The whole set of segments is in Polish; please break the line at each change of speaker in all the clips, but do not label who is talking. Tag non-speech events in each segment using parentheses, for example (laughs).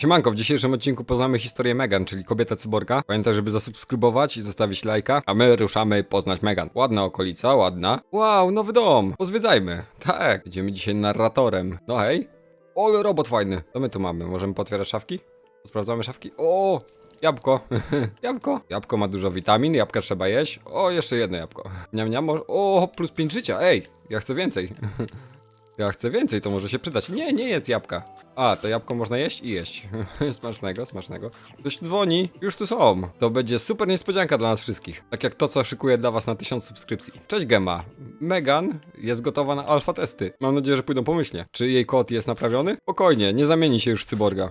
Siemanko, w dzisiejszym odcinku poznamy historię Megan, czyli kobietę cyborga. Pamiętaj, żeby zasubskrybować i zostawić lajka, a my ruszamy poznać Megan. Ładna okolica, ładna. Wow, nowy dom, pozwiedzajmy. Tak, idziemy dzisiaj narratorem. No hej. Ole, robot fajny. Co my tu mamy? Możemy potwierać szafki? Sprawdzamy szafki. O, jabłko. (laughs) jabłko. Jabłko ma dużo witamin, jabłka trzeba jeść. O, jeszcze jedno jabłko. Niam, niam. O, plus 5 życia. Ej, ja chcę więcej. (laughs) Ja chcę więcej, to może się przydać. Nie, nie jest jabłka. A, to jabłko można jeść i jeść. (laughs) smacznego, smacznego. Ktoś dzwoni, już tu są. To będzie super niespodzianka dla nas wszystkich. Tak jak to, co szykuję dla was na 1000 subskrypcji. Cześć Gema. Megan jest gotowa na alfa testy. Mam nadzieję, że pójdą pomyślnie. Czy jej kod jest naprawiony? Spokojnie, nie zamieni się już w cyborga.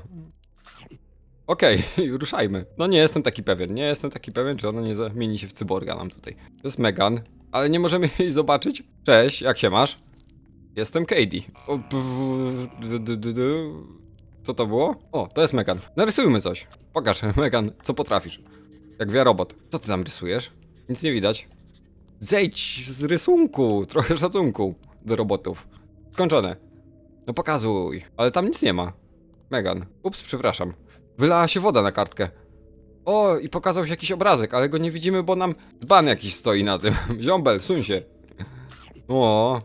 Okej, (laughs) ruszajmy. No nie jestem taki pewien, nie jestem taki pewien, czy ona nie zamieni się w cyborga nam tutaj. To jest Megan, ale nie możemy jej zobaczyć. Cześć, jak się masz? Jestem Katie. O, d- d- d- Co to było? O, to jest Megan. Narysujmy coś. Pokaż, (laughs) Megan, co potrafisz. Jak wie robot. Co ty tam rysujesz? Nic nie widać. Zejdź z rysunku. Trochę szacunku do robotów. Skończone. No pokazuj. Ale tam nic nie ma. Megan. Ups, przepraszam. Wylała się woda na kartkę. O, i pokazał się jakiś obrazek, ale go nie widzimy, bo nam dzban jakiś stoi na tym. (laughs) Ziombel, suń się. O,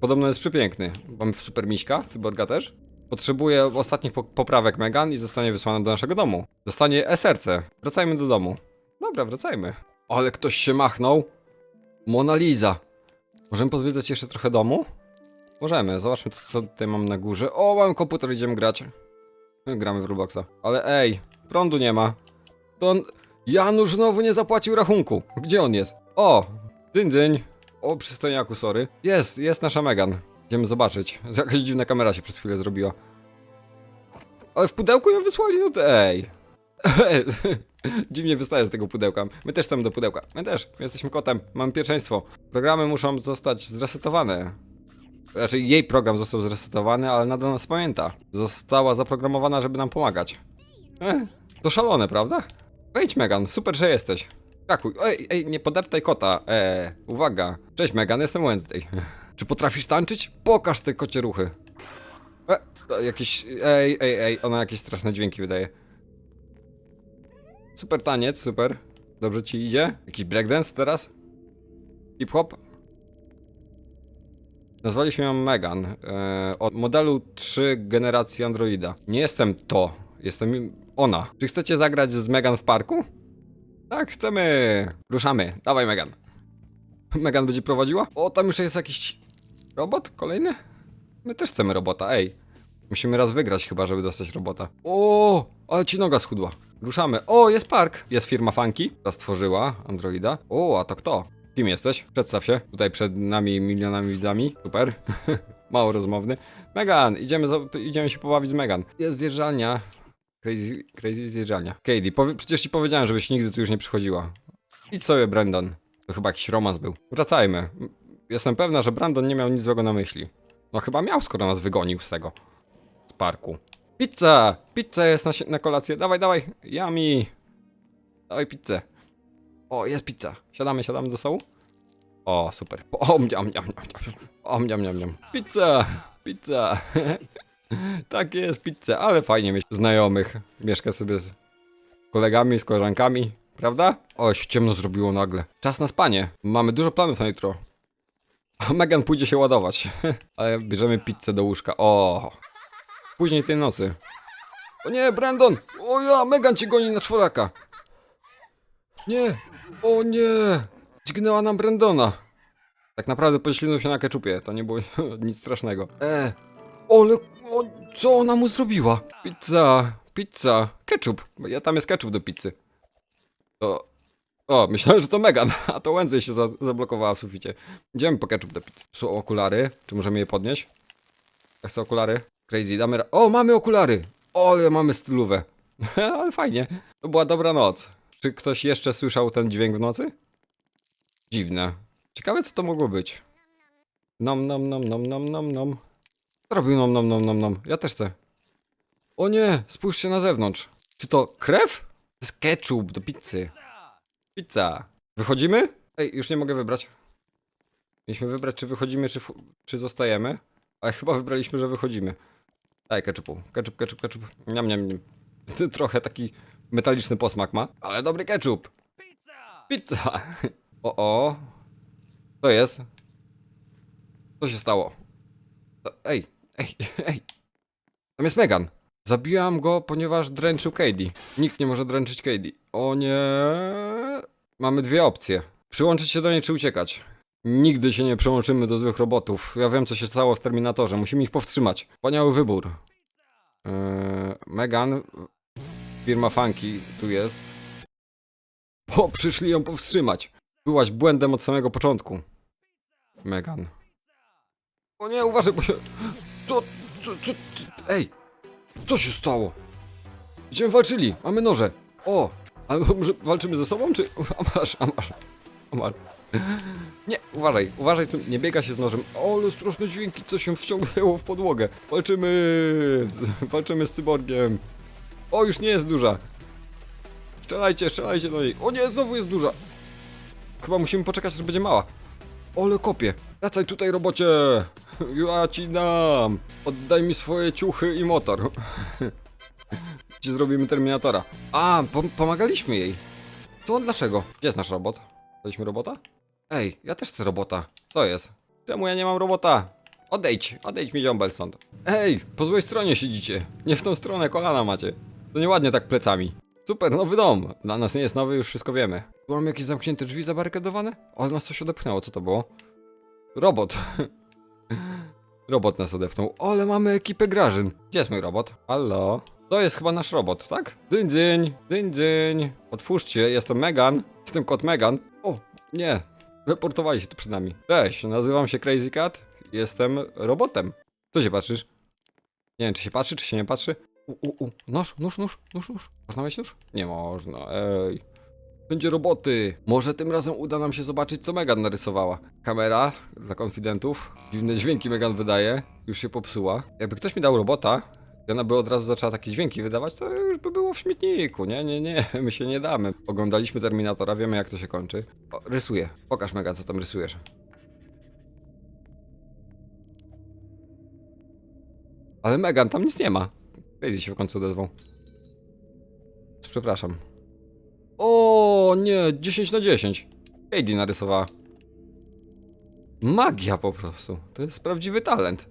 Podobno jest przepiękny. Mamy super miśka, cyborga też. Potrzebuje ostatnich po poprawek Megan i zostanie wysłana do naszego domu. Dostanie SRC. Wracajmy do domu. Dobra, wracajmy. Ale ktoś się machnął. Mona Lisa. Możemy pozwiedzać jeszcze trochę domu? Możemy. Zobaczmy, co tutaj mam na górze. O, mam komputer, idziemy grać. Gramy w Robloxa. Ale ej, prądu nie ma. To on... Janusz znowu nie zapłacił rachunku. Gdzie on jest? O, dzyń, dzyń. O, przystojniaku, sorry. Jest, jest nasza Megan. Idziemy zobaczyć. (laughs) Jakaś dziwna kamera się przez chwilę zrobiła. Ale w pudełku ją wysłali, no to ej. (laughs) Dziwnie wystaje z tego pudełka. My też chcemy do pudełka. My też. My jesteśmy kotem. Mamy pierwszeństwo. Programy muszą zostać zresetowane. Raczej jej program został zresetowany, ale nadal nas pamięta. Została zaprogramowana, żeby nam pomagać. Eh, to szalone, prawda? Wejdź, Megan, super, że jesteś. Skakuj. Ej, ej, nie podeptaj kota. Eee, uwaga. Cześć Megan, jestem Wednesday. (laughs) Czy potrafisz tańczyć? Pokaż te kocie ruchy. E, jakieś... Ej, ej, ej, ona jakieś straszne dźwięki wydaje. Super taniec, super. Dobrze ci idzie? Jakiś breakdance teraz? Hip-hop? Nazwaliśmy ją Megan. E, od modelu 3 generacji Androida. Nie jestem to. Jestem ona. Czy chcecie zagrać z Megan w parku? Tak, chcemy. Ruszamy. Dawaj, Megan. (laughs) Megan będzie prowadziła? O, tam już jest jakiś robot kolejny? My też chcemy robota, ej. Musimy raz wygrać chyba, żeby dostać robota. O, ale ci noga schudła. Ruszamy. O, jest park. Jest firma Funky, która stworzyła Androida. O, a to kto? Kim jesteś? Przedstaw się. Tutaj przed nami milionami widzami. Super. (laughs) Mało rozmowny. Megan, idziemy, idziemy się pobawić z Megan. Jest zjeżdżalnia. Crazy, crazy zjeżdżalnia. Katie, powie, przecież ci powiedziałem, żebyś nigdy tu już nie przychodziła. Idź sobie, Brandon. To chyba jakiś romans był. Wracajmy. Jestem pewna, że Brandon nie miał nic złego na myśli. No chyba miał, skoro nas wygonił z tego. Z parku. Pizza! Pizza jest na, na kolację. Dawaj, dawaj. Yummy. Dawaj pizzę. O, jest pizza. Siadamy, siadamy do stołu. O, super. O, mniam, mniam, mniam, mniam. O, mniam, mniam, mniam. Pizza! Pizza! (laughs) (laughs) tak jest, pizza, ale fajnie mieć znajomych. Mieszka sobie z kolegami, z koleżankami, prawda? O, się ciemno zrobiło nagle. Czas na spanie. Mamy dużo planów na jutro. A (laughs) Megan pójdzie się ładować. (laughs) ale bierzemy pizzę do łóżka. O! Później tej nocy. O nie, Brandon! O ja, Megan cię goni na czworaka. Nie! O nie! Dźgnęła nam Brandona. Tak naprawdę poślizgnął się na keczupie, to nie było nic strasznego. E, ale o, co ona mu zrobiła? Pizza, pizza, ketchup. Ja tam jest ketchup do pizzy. To... O, myślałem, że to Megan, (laughs) a to Wednesday się za, zablokowała w suficie. Idziemy po ketchup do pizzy. Są okulary, czy możemy je podnieść? Ja chcę okulary. Crazy, damy O, mamy okulary! O, ale mamy stylówę. (laughs) ale fajnie. To była dobra noc. Czy ktoś jeszcze słyszał ten dźwięk w nocy? Dziwne. Ciekawe, co to mogło być. Nom, nom, nom, nom, nom, nom, nom. Robił nom, nom, nom, nom, nom. Ja też chcę. O nie, spójrzcie na zewnątrz. Czy to krew? To jest ketchup do pizzy. Pizza. Wychodzimy? Ej, już nie mogę wybrać. Mieliśmy wybrać, czy wychodzimy, czy, czy zostajemy. Ale chyba wybraliśmy, że wychodzimy. Daj ketchupu. Ketchup, ketchup, ketchup. Niam, niam, niam. (laughs) Trochę taki metaliczny posmak ma, ale dobry ketchup. Pizza! Pizza! (laughs) O, o. Co jest? Co się stało? Ej, ej, ej. Tam jest Megan. Zabiłam go, ponieważ dręczył Katie. Nikt nie może dręczyć Katie. O nie. Mamy dwie opcje. Przyłączyć się do niej czy uciekać. Nigdy się nie przyłączymy do złych robotów. Ja wiem, co się stało w Terminatorze. Musimy ich powstrzymać. Wspaniały wybór. Eee, Megan, firma Funky tu jest. O, przyszli ją powstrzymać. Byłaś błędem od samego początku. Megan. O nie, uważaj, bo się... Co, co, co, ej, co się stało? Będziemy walczyli, mamy noże. O, ale (laughs) może walczymy ze sobą, czy... (laughs) A masz, a a. Nie, uważaj, uważaj, z tym nie biega się z nożem. O, ale straszne dźwięki, co się wciągnęło w podłogę. Walczymy, (laughs) walczymy z cyborgiem. O, już nie jest duża. Strzelajcie, strzelajcie do niej. O nie, znowu jest duża. Chyba musimy poczekać, aż będzie mała. Ole kopie. Wracaj tutaj, robocie. (laughs) Ja ci dam. Oddaj mi swoje ciuchy i motor. (laughs) Ci zrobimy Terminatora. A, pom pomagaliśmy jej. To dlaczego? Gdzie jest nasz robot? Daliśmy robota? Ej, ja też chcę robota. Co jest? Czemu ja nie mam robota? Odejdź, odejdź mi ziombel stąd. Ej, po złej stronie siedzicie. Nie w tą stronę kolana macie. To nieładnie tak plecami. Super, nowy dom. Dla nas nie jest nowy, już wszystko wiemy. Tu mamy jakieś zamknięte drzwi zabarykadowane? O, nas coś odepchnęło, co to było? Robot. (laughs) robot nas odepchnął. Ale mamy ekipę grażyn. Gdzie jest mój robot? Halo? To jest chyba nasz robot, tak? Dzyń, dzyń, dzyń, dzyń. Otwórzcie, jestem Megan. Jestem kot Megan. O, nie. Reportowali się tu przed nami. Cześć, nazywam się Crazy Cat. Jestem robotem. Co się patrzysz? Nie wiem, czy się patrzy, czy się nie patrzy. U, u, u. Nóż, nóż, nóż, nóż, nóż. Można mieć nóż? Nie można, ej. Będzie roboty. Może tym razem uda nam się zobaczyć, co Megan narysowała. Kamera dla konfidentów. Dziwne dźwięki Megan wydaje. Już się popsuła. Jakby ktoś mi dał robota, i ona by od razu zaczęła takie dźwięki wydawać, to już by było w śmietniku. Nie, nie, nie, (laughs) my się nie damy. Oglądaliśmy Terminatora, wiemy jak to się kończy. O, rysuję. Pokaż Megan, co tam rysujesz. Ale Megan, tam nic nie ma. Crazy się w końcu odezwał. Przepraszam. O nie, 10 na 10. Katie narysowała. Magia po prostu. To jest prawdziwy talent.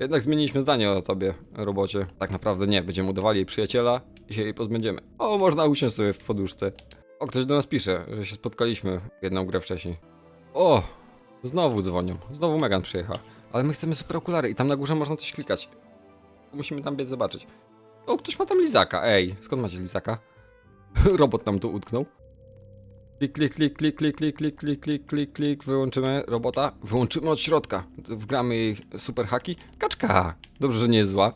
Jednak zmieniliśmy zdanie o tobie, robocie. Tak naprawdę nie, będziemy udawali jej przyjaciela i się jej pozbędziemy. O, można usiąść sobie w poduszce. O, ktoś do nas pisze, że się spotkaliśmy jedną grę wcześniej. O, znowu dzwonią. Znowu Megan przyjechała. Ale my chcemy super okulary i tam na górze można coś klikać. Musimy tam biec zobaczyć. O, ktoś ma tam lizaka. Ej, skąd macie lizaka? Robot nam tu utknął. Klik, klik, klik, klik, klik, klik, klik, klik, klik, klik, klik. Wyłączymy robota. Wyłączymy od środka. Wgramy jej super haki. Kaczka! Dobrze, że nie jest zła.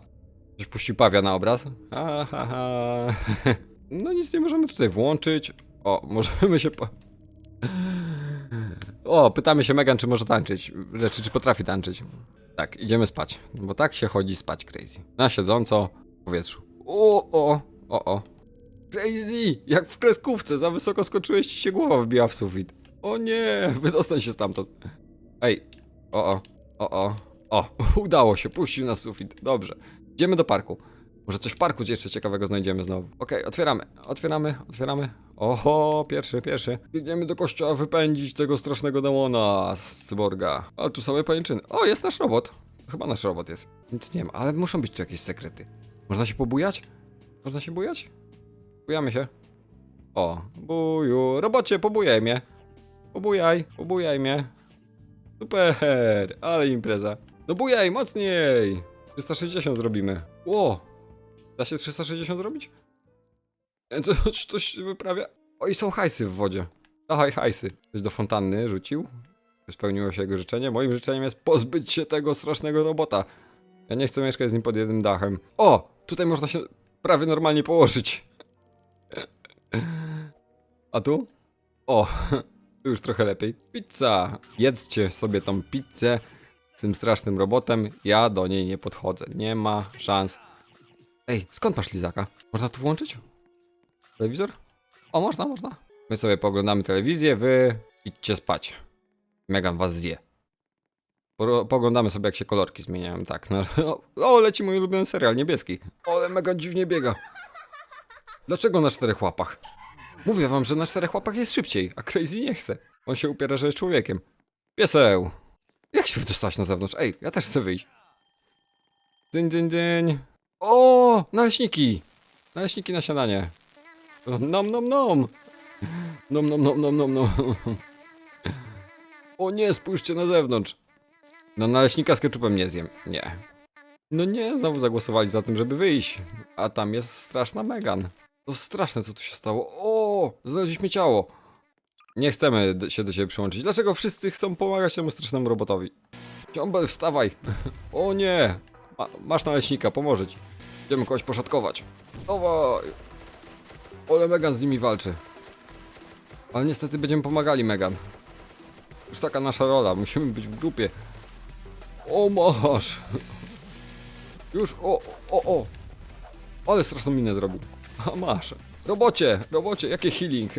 Coś puścił pawia na obraz. Ha, ha, ha. No nic nie możemy tutaj włączyć. O, możemy się po... O, pytamy się Megan, czy może tańczyć. Lecz czy potrafi tańczyć. Tak, idziemy spać. Bo tak się chodzi spać, crazy. Na siedząco, w powietrzu. O, o, o, o. Crazy! Jak w kreskówce, za wysoko skoczyłeś, ci się głowa wbiła w sufit. O nie, (laughs) wydostań się stamtąd. Ej, o, o, o, o, o, (laughs) udało się, puścił nas sufit. Dobrze, idziemy do parku. Może coś w parku jeszcze ciekawego znajdziemy znowu. Okej, otwieramy, otwieramy, otwieramy. Oho, pierwszy, pierwszy. Biegniemy do kościoła wypędzić tego strasznego demona z cyborga. A tu same pajęczyny. O, jest nasz robot. Chyba nasz robot jest. Nic nie ma, ale muszą być tu jakieś sekrety. Można się pobujać? Można się bujać? Bujamy się. O, buju. Robocie, pobujaj mnie. Pobujaj, pobujaj mnie. Super, ale impreza. No bujaj, mocniej. 360 zrobimy. Ło. Da się 360 zrobić? E, Co, coś wyprawia? O, i są hajsy w wodzie. Dawaj hajsy. Ktoś do fontanny rzucił. Spełniło się jego życzenie. Moim życzeniem jest pozbyć się tego strasznego robota. Ja nie chcę mieszkać z nim pod jednym dachem. O! Tutaj można się prawie normalnie położyć. A tu? O, (laughs) tu już trochę lepiej. Pizza! Jedzcie sobie tą pizzę z tym strasznym robotem. Ja do niej nie podchodzę. Nie ma szans. Ej, skąd masz lizaka? Można tu włączyć? Telewizor? O, można, można. My sobie poglądamy telewizję, wy idźcie spać. Megan was zje. Po, poglądamy sobie, jak się kolorki zmieniają. Tak, no. (laughs) O, leci mój ulubiony serial, niebieski. Ale mega dziwnie biega. Dlaczego na czterech łapach? Mówię wam, że na czterech łapach jest szybciej, a Crazy nie chce. On się upiera, że jest człowiekiem. Pieseł! Jak się wydostać na zewnątrz? Ej, ja też chcę wyjść. Dyń, dyń, dyń. O, naleśniki! Naleśniki na śniadanie. Nom, nom, nom. Nom, nom, nom, nom, nom, nom. O nie, spójrzcie na zewnątrz. No naleśnika z ketchupem nie zjem. Nie. No nie, znowu zagłosowali za tym, żeby wyjść. A tam jest straszna Megan. To straszne, co tu się stało. O, znaleźliśmy ciało. Nie chcemy się do siebie przyłączyć. Dlaczego wszyscy chcą pomagać temu strasznemu robotowi? Ciąbel, wstawaj. (laughs) O nie. Ma, masz naleśnika, pomoże ci. Idziemy kogoś poszatkować. Dawaj. Ole Megan z nimi walczy. Ale niestety będziemy pomagali Megan. Już taka nasza rola, musimy być w grupie. O masz. Już, o, o, o. Ale straszną minę zrobił. (laughs) A masz. Robocie, robocie, jakie healing?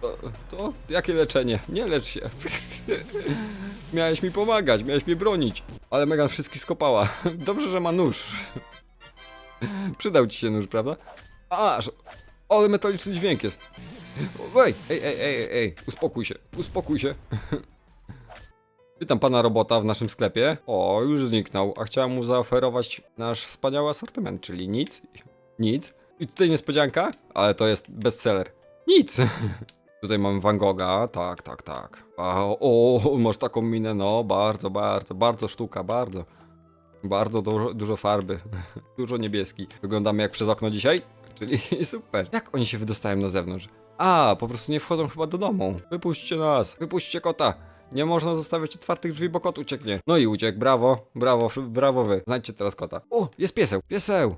To, to jakie leczenie? Nie lecz się. (laughs) miałeś mi pomagać, miałeś mnie bronić. Ale Megan wszystkich skopała. (laughs) Dobrze, że ma nóż. (laughs) Przydał ci się nóż, prawda? Aż. Ale metaliczny dźwięk jest. Ej, ej, ej, ej, ej, uspokój się, uspokój się. Witam pana robota w naszym sklepie. O, już zniknął, a chciałem mu zaoferować nasz wspaniały asortyment, czyli nic, nic. I tutaj niespodzianka, ale to jest bestseller. Nic. (laughs) Tutaj mamy Van Gogha, tak, tak, tak. A, o, masz taką minę, no, bardzo, bardzo, bardzo sztuka, bardzo. Bardzo dużo, dużo farby, (laughs) dużo niebieski. Wyglądamy jak przez okno dzisiaj, (laughs) czyli super. Jak oni się wydostają na zewnątrz? A, po prostu nie wchodzą chyba do domu. Wypuśćcie nas, wypuśćcie kota. Nie można zostawiać otwartych drzwi, bo kot ucieknie. No i uciekł, brawo, brawo, brawo wy. Znajdźcie teraz kota. O, jest pieseł, pieseł.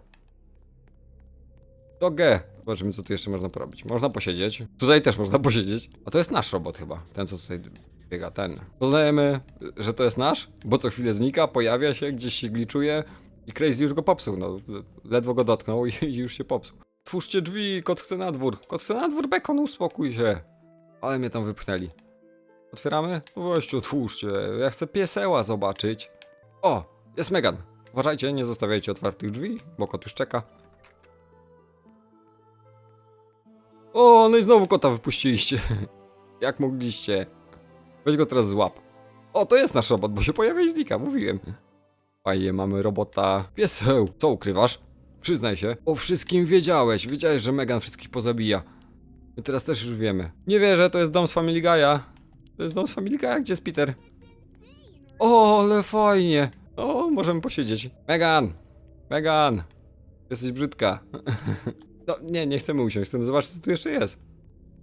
Dogę. Zobaczymy, co tu jeszcze można porobić. Można posiedzieć. Tutaj też można (laughs) posiedzieć. A to jest nasz robot chyba. Ten, co tutaj biega, ten. Poznajemy, że to jest nasz, bo co chwilę znika, pojawia się, gdzieś się gliczuje i Crazy już go popsuł. No, ledwo go dotknął i, (laughs) i już się popsuł. Twórzcie drzwi, kot chce na dwór. Kot chce na dwór, bekon, uspokój się. Ale mnie tam wypchnęli. Otwieramy? No Weźcie, otwórzcie. Ja chcę pieseła zobaczyć. O, jest Megan. Uważajcie, nie zostawiajcie otwartych drzwi, bo kot już czeka. O, no i znowu kota wypuściliście. (laughs) Jak mogliście? Weź go teraz złap. O, to jest nasz robot, bo się pojawia i znika, mówiłem. Fajnie, mamy robota. Pieseł, co ukrywasz? Przyznaj się. O wszystkim wiedziałeś. Wiedziałeś, że Megan wszystkich pozabija. My teraz też już wiemy. Nie wierzę, to jest dom z Family Guy'a. To jest dom z Family Guy'a, gdzie jest Peter? O, ale fajnie. O, możemy posiedzieć. Megan! Megan! Jesteś brzydka. (laughs) No, nie, nie chcemy usiąść, chcemy zobaczyć, co tu jeszcze jest.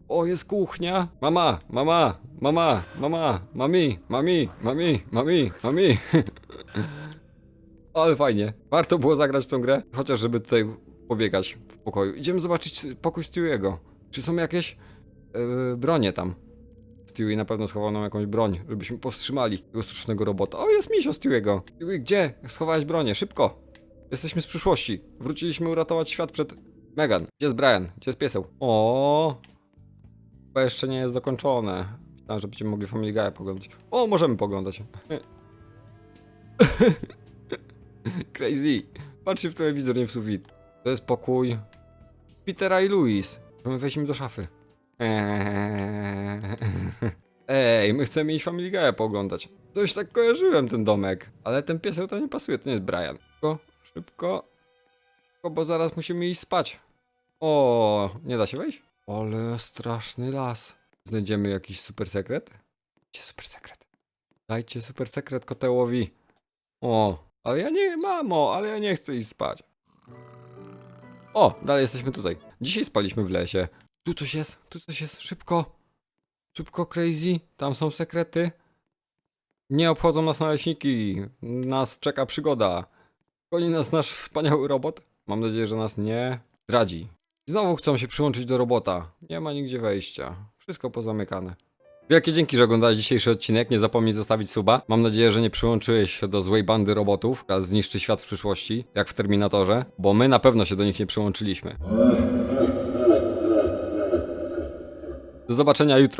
O, jest kuchnia. Mama, mama, mama, mama, mami, mami, mami, mami, mami. (laughs) Ale fajnie. Warto było zagrać w tą grę, chociaż żeby tutaj pobiegać w pokoju. Idziemy zobaczyć pokój Stewiego. Czy są jakieś yy, bronie tam? Stewie na pewno schował nam jakąś broń, żebyśmy powstrzymali tego strasznego robota. O, jest misio Stewiego. Stewie, gdzie? Schowałeś bronię, szybko. Jesteśmy z przyszłości. Wróciliśmy uratować świat przed Megan. Gdzie jest Brian? Gdzie jest pieseł? O, Chyba jeszcze nie jest dokończone. Myślałem, że będziemy mogli Family Guy'a poglądać. O, możemy poglądać. (laughs) Crazy. Patrzcie w telewizor, nie w sufit. To jest pokój Petera i Louis. Wejść im do szafy. (laughs) Ej, my chcemy iść Family Guy'a pooglądać. Coś tak kojarzyłem ten domek. Ale ten pieseł to nie pasuje, to nie jest Brian. Szybko. Szybko, bo zaraz musimy iść spać. O, nie da się wejść? Ale straszny las. Znajdziemy jakiś super sekret? Dajcie super sekret. Dajcie super sekret kotełowi. O, ale ja nie, mamo, ale ja nie chcę iść spać. O, dalej jesteśmy tutaj. Dzisiaj spaliśmy w lesie. Tu coś jest, tu coś jest, szybko. Szybko, crazy. Tam są sekrety. Nie obchodzą nas naleśniki. Nas czeka przygoda. Goni nas nasz wspaniały robot. Mam nadzieję, że nas nie zdradzi. Znowu chcą się przyłączyć do robota. Nie ma nigdzie wejścia. Wszystko pozamykane. Wielkie dzięki, że oglądałeś dzisiejszy odcinek. Nie zapomnij zostawić suba. Mam nadzieję, że nie przyłączyłeś się do złej bandy robotów, która zniszczy świat w przyszłości, jak w Terminatorze, bo my na pewno się do nich nie przyłączyliśmy. Do zobaczenia jutro.